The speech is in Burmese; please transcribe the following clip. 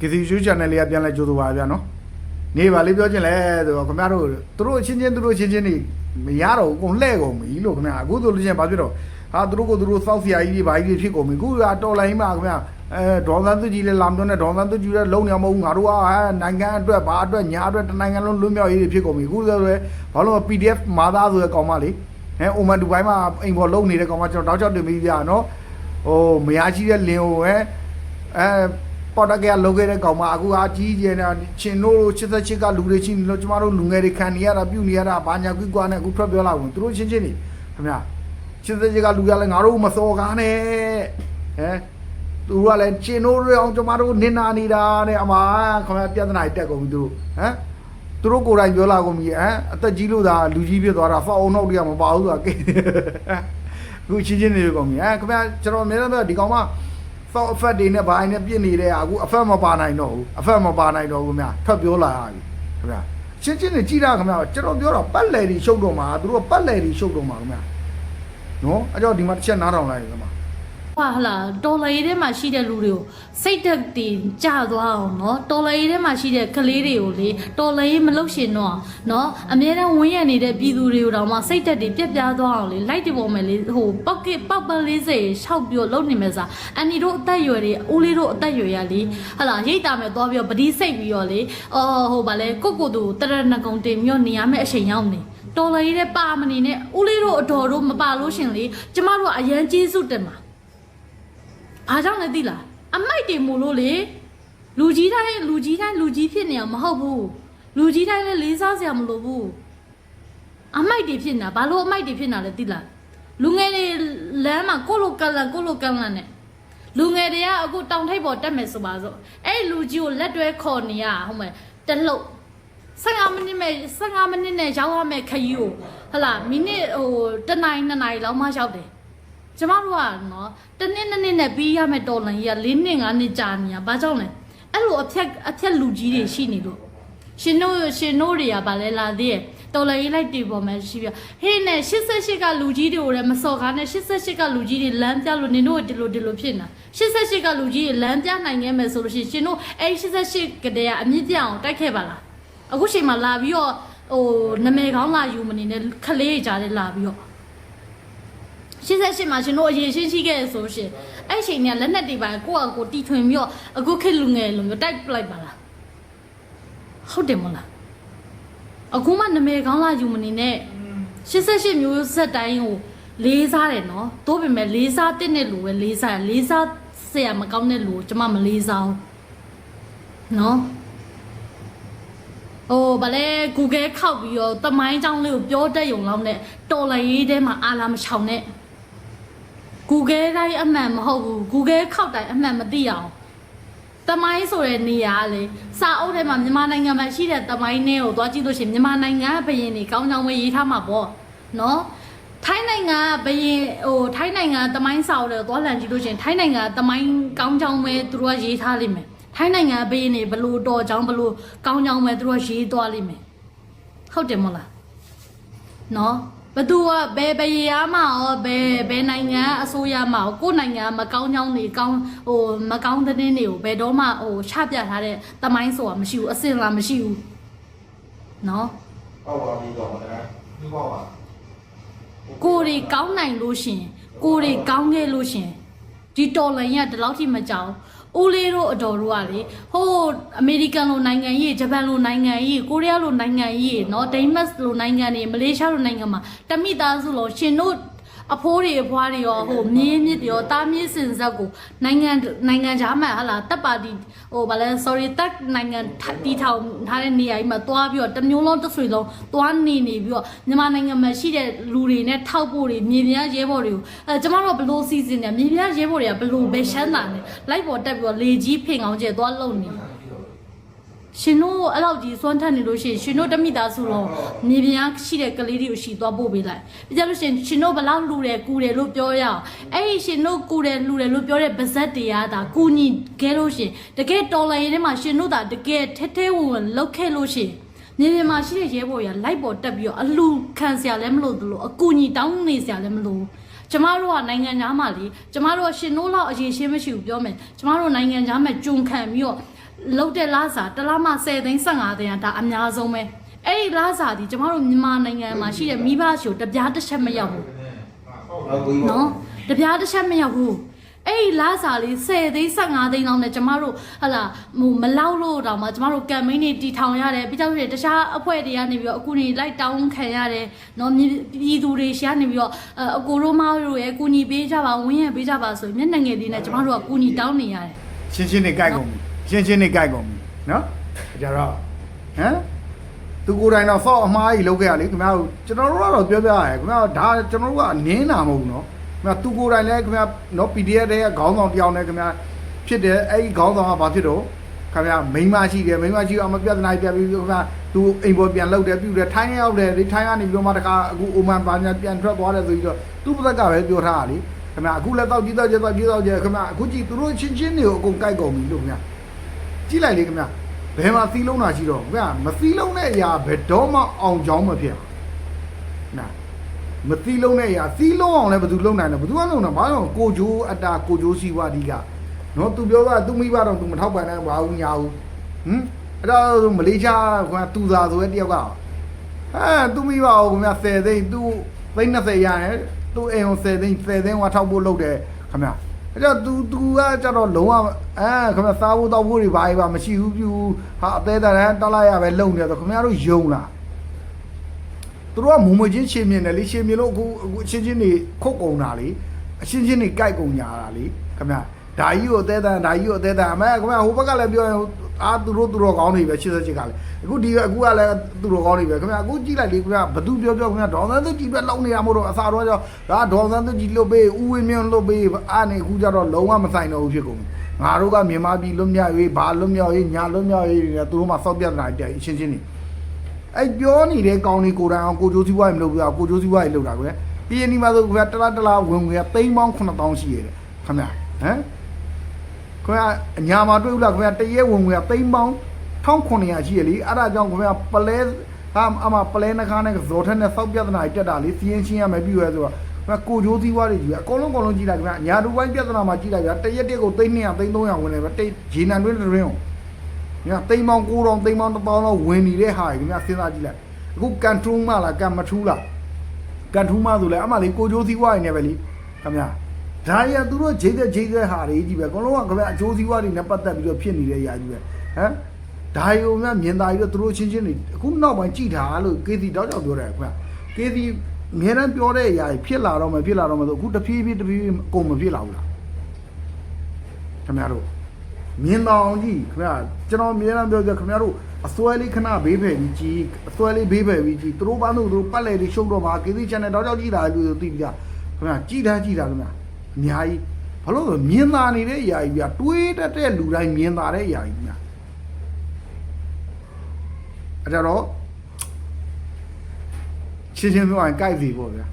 ကစီရှူ channel လေးကပြန်လဲကြိုးဆိုပါဗျာနော်နေပါလေးပြောချင်လဲဆိုတော့ခင်ဗျားတို့သူတို့အချင်းချင်းသူတို့အချင်းချင်းနေမရတော့ဘူးအကုန်လှဲ့ကုန်ပြီလို့ခင်ဗျာအခုဆိုလို့ချင်းဘာဖြစ်တော့ဟာသူတို့ကိုသူတို့စောက်ဆရာကြီးတွေဘာကြီးတွေဖြစ်ကုန်ပြီအခုကတော်လိုင်းမှာခင်ဗျာအဲဒေါ်သန်းသူကြီးလည်းလာမပြောနဲ့ဒေါ်သန်းသူကြီးလည်းလုံနေမဟုတ်ဘူးငါတို့ကဟဲနိုင်ငံအတွက်ဘာအတွက်ညာအတွက်တနိုင်ငံလုံးလွတ်မြောက်ရေးတွေဖြစ်ကုန်ပြီအခုဆိုတော့ဘာလို့ PDF မာသားဆိုတဲ့ကောင်မလေးဟဲအိုမန်ဒူဘိုင်းမှာအိမ်ပေါ်လုံနေတဲ့ကောင်မကျွန်တော်တောက်ချောက်တင်ပြီးပြနော်ဟိုမရရှိတဲ့လင်ကိုဟဲအဲ ပေါ်တကယ်လောက်ခဲ့တဲ့ကောင်မအခုအကြီးကြီးနေချင်းတို့88ကလူတွေချင်းလို့ကျမတို့လူငယ်တွေခံနေရတာပြုနေရတာဘာညာကွီကွာနဲ့အခုထွက်ပြောလာဝင်သူတို့ချင်းချင်းနေခင်ဗျာ88ကလူကလည်းငါတို့မစော်ကားနဲ့ဟဲသူတို့ကလည်းချင်းတို့တွေအောင်ကျမတို့နင်နာနေတာတဲ့အမခင်ဗျာပြဿနာတက်ကုန်ပြီသူတို့ဟမ်သူတို့ကိုယ်တိုင်ပြောလာကုန်ပြီဟမ်အသက်ကြီးလို့သာလူကြီးဖြစ်သွားတာဖောက်အောင်တော့တည်းကမပါဘူးဆိုတာကိအခုချင်းချင်းနေကုန်ပြီဟမ်ခင်ဗျာကျွန်တော်အများနဲ့ဒီကောင်မ သောက်အဖက်တွေနဲ့ဘာနဲ့ပြစ်နေတဲ့အခုအဖက်မပါနိုင်တော့ဘူးအဖက်မပါနိုင်တော့ဘူးခင်ဗျာထွက်ပြောလာရပြီခင်ဗျာရှင်းရှင်းနဲ့ကြည်တာခင်ဗျာကျွန်တော်ပြောတော့ပတ်လည်တွေရှုပ်တော့မှာသူတို့ကပတ်လည်တွေရှုပ်တော့မှာခင်ဗျာနော်အဲ့တော့ဒီမှာတစ်ချက်နားထောင်လိုက်ခင်ဗျာ ခွာဟလာတော်လရေးထဲမှာရှိတဲ့လူတွေကိုစိတ်သက်တင်ကြသွားအောင်နော်တော်လရေးထဲမှာရှိတဲ့ကလေးတွေကိုလေတော်လရေးမလုပ်ရှင်တော့နော်အများနဲ့ဝင်းရနေတဲ့ပြည်သူတွေကိုတော့မှစိတ်သက်တွေပြက်ပြားသွားအောင်လေလိုက်ဒီပေါ်မယ်လေဟိုပောက်ကပောက်ပန်းလေးစိတ်ရှောက်ပြီးလုံနေမယ်စားအန်ဒီတို့အသက်ရွယ်တွေဦးလေးတို့အသက်ရွယ်ရလေဟလာရိတ်တာမယ်သွားပြီးတော့ပတိစိတ်ပြီးတော့လေအော်ဟိုဗာလဲကိုကိုသူတရဏဂုံတင်မြော့နေရမယ့်အချိန်ရောက်နေတော်လေးတဲ့ပါမနေနဲ့ဦးလေးတို့အတော်တို့မပါလို့ရှင်လေကျမတို့ကအရန်ကျေးဇူးတင်ပါ ဘာကြောင့်လဲသိလားအမိုက်တင်မို့လို့လေလူကြီးတိုင်းလူကြီးတိုင်းလူကြီးဖြစ်နေအောင်မဟုတ်ဘူးလူကြီးတိုင်းလည်းလေးစားစရာမလိုဘူးအမိုက်တွေဖြစ်နေတာဘာလို့အမိုက်တွေဖြစ်နေတာလဲသိလားလူငယ်တွေလမ်းမှာကိုလိုကလန်ကိုလိုကလန်နဲ့လူငယ်တွေကအခုတောင်ထိပ်ပေါ်တက်မယ်ဆိုပါစို့အဲ့လူကြီးကိုလက်တွဲခေါ်နေရဟုတ်မယ်တလှုပ်15မိနစ်မဲ့15မိနစ်နဲ့ရောက်ရမယ်ခရီးကိုဟလာမိနစ်ဟိုတနိုင်နှစ်နိုင်လောက်မှရောက်တယ် ကျမတို့ကနော်တနည်းနည်းနဲ့ပြီးရမယ်တော်လန်ကြီးက၄နှစ်၅နှစ်ကြာနေရဘာကြောင့်လဲအဲ့လိုအဖြက်အဖြက်လူကြီးတွေရှိနေလို့ရှင်တို့ရှင်တို့တွေကဗာလဲလာသေးရဲ့တော်လန်ကြီးလိုက်တည်ပေါ်မှာရှိပြဟေးနဲ့88ကလူကြီးတွေကိုလည်းမစော်ကားနဲ့88ကလူကြီးတွေလမ်းပြလို့နင်တို့ကဒီလိုဒီလိုဖြစ်နေတာ88ကလူကြီးတွေလမ်းပြနိုင်ခဲ့မယ်ဆိုလို့ရှိရင်ရှင်တို့အဲ့88ကတည်းကအမြင့်ပြအောင်တိုက်ခဲ့ပါလားအခုချိန်မှာလာပြီးတော့ဟိုနမဲကောင်းလာယူမနေနဲ့ခလေးကြားထဲလာပြီးတော့ 88မှာရှင်တို့အရင်ရှင်းရှိခဲ့ရဆိုရှင်အဲ့ချိန်ကလက်နက်တွေပါကိုယ့်အကိုတီထွင်ပြီးတော့အခုခေတ်လူငယ်လိုမျိုးတိုက်ပလိုက်ပါလားဟုတ်တယ်မလားအခုမှနမဲကောင်းလာယူမနေနဲ့88မျိုးဆက်တိုင်းကိုလေးစားတယ်နော်သို့ပေမဲ့လေးစားတဲ့နဲ့လူပဲလေးစားရလေးစားဆရာမကောင်းတဲ့လူကိုကျမမလေးစားဘူးနော်ဟိုဗလဲ Google ခောက်ပြီးတော့တမိုင်းကြောင်းလေးကိုပြောတတ်ရုံလောက်နဲ့တော်လရေးထဲမှာအာလာမချောင်နဲ့ Google တိုင်းအမှန်မဟုတ်ဘူး Google ခောက်တိုင်းအမှန်မသိအောင်တမိုင်းဆိုတဲ့နေရာကလေစာအုပ်ထဲမှာမြန်မာနိုင်ငံမှာရှိတဲ့တမိုင်းနဲ့ကိုသွားကြည့်လို့ရှိရင်မြန်မာနိုင်ငံကဘယင်တွေကောင်းကြောင်းပဲရေးထားမှာပေါ့နော်ထိုင်းနိုင်ငံကဘယင်ဟိုထိုင်းနိုင်ငံတမိုင်းစာအုပ်တွေကိုသွားလန်ကြည့်လို့ရှိရင်ထိုင်းနိုင်ငံကတမိုင်းကောင်းကြောင်းပဲသူတို့ကရေးထားလိမ့်မယ်ထိုင်းနိုင်ငံကဘယင်တွေဘလို့တော်ကြောင်းဘလို့ကောင်းကြောင်းပဲသူတို့ကရေးသွားလိမ့်မယ်ဟုတ်တယ်မဟုတ်လားနော် ဘသူကဘယ်ဘယ်ရမရောဘယ်ဘယ်နိုင်ငံအစိုးရမရောကိုယ်နိုင်ငံမကောင်းကြောင်းနေကောင်းဟိုမကောင်းတဲ့တင်းတွေကိုဘယ်တော့မှဟိုချပြထားတဲ့တမိုင်းဆိုတာမရှိဘူးအစင်လာမရှိဘူးနော်ဟုတ်ပါပြီတော့นะဒီပေါ့ပါကိုယ်တွေကောင်းနိုင်လို့ရှင်ကိုယ်တွေကောင်းခဲ့လို့ရှင်ဒီတော်လန်ရဒီလောက်ထိမကြောက် ဦးလေးတို့အတော်တို့ကလေဟိုးအမေရိကန်လိုနိုင်ငံကြီးဂျပန်လိုနိုင်ငံကြီးကိုရီးယားလိုနိုင်ငံကြီးเนาะဒိန်းမတ်လိုနိုင်ငံတွေမလေးရှားလိုနိုင်ငံမှာတမိသားစုလို့ရှင်တို့ အဖိုးတွေအဖွားတွေရောဟိုမြင်းမြစ်တွေရောတားမြစ်စင်ဆက်ကိုနိုင်ငံနိုင်ငံခြားမှာဟာလာတပ်ပါတီဟိုဗာလဲ sorry တပ်နိုင်ငံတီထောင်ထားတဲ့နေရာကြီးမှာတွားပြီးတော့တစ်မျိုးလုံးတစ်ဆွေလုံးတွားနေနေပြီးတော့မြန်မာနိုင်ငံမှာရှိတဲ့လူတွေနဲ့ထောက်ဖို့တွေမြေပြားရဲဘော်တွေကိုအဲကျမတို့ကဘလို့စီစဉ်တယ်မြေပြားရဲဘော်တွေကဘလို့ပဲရှမ်းတာနဲ့လိုက်ပေါ်တက်ပြီးတော့လေကြီးဖင်အောင်ကျဲသွားလုံနေ ရှင်တို့အဲ့လောက်ကြီးစွမ်းထက်နေလို့ရှိရင်ရှင်တို့တမိသားစုလုံးမြေပြားရှိတဲ့ကလေးတွေကိုရှိသွားပို့ပေးလိုက်ပြီးကြလို့ရှိရင်ရှင်တို့ဘလောက်လူတယ်ကူတယ်လို့ပြောရအောင်အဲ့ဒီရှင်တို့ကူတယ်လူတယ်လို့ပြောတဲ့ဗဇက်တရားဒါကူညီခဲ့လို့ရှိရင်တကယ်တော်လိုင်းရဲထဲမှာရှင်တို့ဒါတကယ်ထဲထဲဝင်ဝင်လောက်ခဲ့လို့ရှိရင်မြေပြင်မှာရှိတဲ့ရဲဘော်တွေကလိုက်ပေါ်တက်ပြီးတော့အလူခံစရာလည်းမလိုသလိုအကူညီတောင်းနေစရာလည်းမလိုဘူးကျမတို့ကနိုင်ငံသားမှာလေကျမတို့ကရှင်တို့လောက်အရေးရှင်းမရှိဘူးပြောမယ်ကျမတို့နိုင်ငံသားမှာဂျုံခံပြီးတော့ လောက်တဲ့လားစာတစ်လားမှ10သိန်း15သိန်းอ่ะဒါအများဆုံးပဲအဲ့ဒီလားစာဒီကျမတို့မြန်မာနိုင်ငံမှာရှိတဲ့မိဘရှို့တပြားတစ်ချက်မရောက်ဘူးဟုတ်ပြီနော်တပြားတစ်ချက်မရောက်ဘူးအဲ့ဒီလားစာလေး10သိန်း15သိန်းလောက်နဲ့ကျမတို့ဟလာဟိုမလောက်လို့တောင်မှကျမတို့ကမ်ပိန်းတွေတီထောင်ရတယ်ပြီးတော့တခြားအဖွဲ့တွေကနေပြီးတော့အခုနေလိုက်တောင်းခံရတယ်နော်မြည်ပြည်သူတွေရှာနေပြီးတော့အအကိုရိုးမတို့ရဲ့ကူညီပေးကြပါဝင်းရပေးကြပါဆိုရင်မျက်နှာငယ်လေးနဲ့ကျမတို့ကကူညီတောင်းနေရတယ်ရှင်းရှင်းနေကြိုက်ကုန်ပြီ ရှင်းရှင်းနေကြိုက်ကုန်ပြီနော်ကြတော့ဟမ်သူကိုယ်တိုင်တော့ဆော့အမားကြီးလုပ်ခဲ့ရလေခင်ဗျားတို့ကျွန်တော်တို့ကတော့ပြောပြရတယ်ခင်ဗျားဒါကျွန်တော်တို့ကနင်းတာမဟုတ်ဘူးနော်ခင်ဗျားသူကိုယ်တိုင်လည်းခင်ဗျားနော် PDF တဲ့ခေါင်းဆောင်တယောက်နဲ့ခင်ဗျားဖြစ်တယ်အဲ့ဒီခေါင်းဆောင်ကဘာဖြစ်တော့ခင်ဗျားမိန်းမရှိတယ်မိန်းမရှိအောင်မပြဿနာပြပြီးခင်ဗျားသူအိမ်ပေါ်ပြန်လှုပ်တယ်ပြုတယ်ထိုင်းရောက်တယ်ဒီထိုင်းကနေပြီးတော့မှတခါအခုအိုမန်ပါညာပြန်ထွက်သွားတယ်ဆိုပြီးတော့သူ့ဘက်ကပဲပြောထားတာလေခင်ဗျာအခုလည်းတောက်ကြည့်တောက်ကြည့်တောက်ကြည့်တောက်ကြည့်ခင်ဗျာအခုကြည့်သူတို့ချင်းချင်းတွေကိုအကုန်ကြိုက်ကုန်ပြီလို့ခင်ဗျာ ကြည့်လိုက်လေခင်ဗျဘယ်မှာသီးလုံးတာရှိတော့ခင်ဗျမသီးလုံးတဲ့အရာဘယ်တော့မှအောင်ကြောင်းမဖြစ်ဘူးနာမသီးလုံးတဲ့အရာသီးလုံးအောင်လည်းဘယ်သူလုံးနိုင်လဲဘယ်သူကလုံးတာဘာလို့ကိုဂျိုးအတာကိုဂျိုးစီဝါဒီကနော်သူပြောတာသူမိဘတော့သူမထောက်ပံ့နိုင်ပါဘူးညာဘူးဟမ်အဲ့တော့မလေးရှားကသူသာဆိုတဲ့တယောက်ကအဲသူမိဘကိုခင်ဗျ10သိန်းသူသိန်း20ရတယ်သူအိမ်ကို10သိန်း10သိန်းဟောထောက်ဖို့လုပ်တယ်ခင်ဗျ အဲ့တော့ तू तू ကကြတော့လုံးဝအဲခင်ဗျစားဖို့တောက်ဖို့တွေဘာကြီးပါမရှိဘူးပြူဟာအသေးတရန်တက်လိုက်ရပဲလုံနေတော့ခင်ဗျားတို့ယုံလားသူတို့ကမုံမချင်းရှင်းမြင်တယ်လေရှင်းမြင်လို့အခုအခုအချင်းချင်းနေခုတ်ကုန်တာလေအချင်းချင်းနေကြိုက်ကုန်ညာတာလေခင်ဗျာဒါကြီးကိုအသေးတန်ဒါကြီးကိုအသေးတန်အမဲခင်ဗျာဟိုဘက်ကလည်းပြောရင် အာသူတို့သူတို့ကောင်းနေပဲ88ကလည်းအခုဒီအခုကလည်းသူတို့ကောင်းနေပဲခင်ဗျာအခုကြည့်လိုက်လေခင်ဗျာဘသူပြောပြောခင်ဗျာဒေါ်သန်းသူကြည့်ပဲလောက်နေရမို့တော့အစာတော့ကြောဒါဒေါ်သန်းသူကြည့်လွတ်ပေးဦးဝင်းမြင့်လွတ်ပေးအာနေအခုကြတော့လုံးဝမဆိုင်တော့ဘူးဖြစ်ကုန်ပြီငါတို့ကမြန်မာပြည်လွတ်မြောက်ရေးဘာလွတ်မြောက်ရေးညာလွတ်မြောက်ရေးတွေသူတို့မှစောက်ပြတ်နေတာကြည့်အချင်းချင်းနေအဲ့ပြောနေတဲ့ကောင်းလေးကိုယ်တိုင်အောင်ကိုကျိုးစည်းဝါးရေးမလုပ်ဘူးကိုကျိုးစည်းဝါးရေးလုပ်တာကွယ်ပြီးရင်ဒီမှာဆိုကွယ်တလားတလားဝင်ငွေကသိန်းပေါင်း9000ရှိရတယ်ခင်ဗျာဟမ် ကွယ်အညာမှာတွေ့ဘူးလားကွယ်တရက်ဝင်ငွေကသိန်းပေါင်း1900ရှိရလေအဲ့ဒါကြောင့်ကွယ်ပလဲအမအမပလဲနှခါနဲ့ဇော်ထက်နဲ့စောက်ပြဿနာကြီးတက်တာလေစီးရင်ချင်းရမယ်ပြီးရဲဆိုတော့ကွယ်ကိုကျိုးစည်းဝါးတွေကြီးအကုန်လုံးအကုန်လုံးကြည့်လိုက်ကွယ်ညာတူပိုင်းပြဿနာမှာကြည့်လိုက်ဗျာတရက်တက်ကိုသိန်း200သိန်း300ဝင်တယ်ဗျတိတ်ဂျီနန်တွင်းတွင်းအောင်ညသိန်းပေါင်း9000သိန်းပေါင်း1000လောက်ဝင်နေတဲ့ဟာကြီးခင်ဗျစဉ်းစားကြည့်လိုက်အခုကန်ထူးမလားကန်မထူးလားကန်ထူးမဆိုလဲအမှလေးကိုကျိုးစည်းဝါးရနေပဲလीခင်ဗျ ဒါရီကသူတို့ဂျိတဲ့ဂျိတဲ့ဟာတွေကြီးပဲအကုန်လုံးကခင်ဗျအကျိုးစည်းဝါးတွေနဲ့ပတ်သက်ပြီးတော့ဖြစ်နေတဲ့အရာကြီးပဲဟမ်ဒါရီကိုမြမြင်သာပြီးတော့သူတို့ချင်းချင်းတွေအခုနောက်ပိုင်းကြည်တာလို့ကေစီတောက်တောက်ပြောတယ်ခင်ဗျကေစီအများတန်းပြောတဲ့အရာကြီးဖြစ်လာတော့မဖြစ်လာတော့မဆိုအခုတဖြည်းဖြည်းတဖြည်းဖြည်းအကုန်မဖြစ်လာဘူးလားခင်ဗျားတို့မြင်တော်အောင်ကြီးခင်ဗျာကျွန်တော်အမြဲတမ်းပြောကြခင်ဗျားတို့အစွဲလေးခဏဘေးဖယ်ပြီးကြည်အစွဲလေးဘေးဖယ်ပြီးကြည်သူတို့ဘာလို့သူတို့ပတ်လေတွေရှုပ်တော့မှာကေသီ channel တော့ကြောက်ကြည့်တာလို့သိကြခင်ဗျာကြည်တာကြည်တာခင်ဗျာ အများကြီးဘာလို့လဲမြင်သာနေတဲ့အရာကြီးဗျာတွေးတတ်တဲ့လူတိုင်းမြင်သာတဲ့အရာကြီးဗျာအဲ့ဒါတော့ချင်းချင်းပြောရင်ကြိုက်စီပေါ့ဗျာ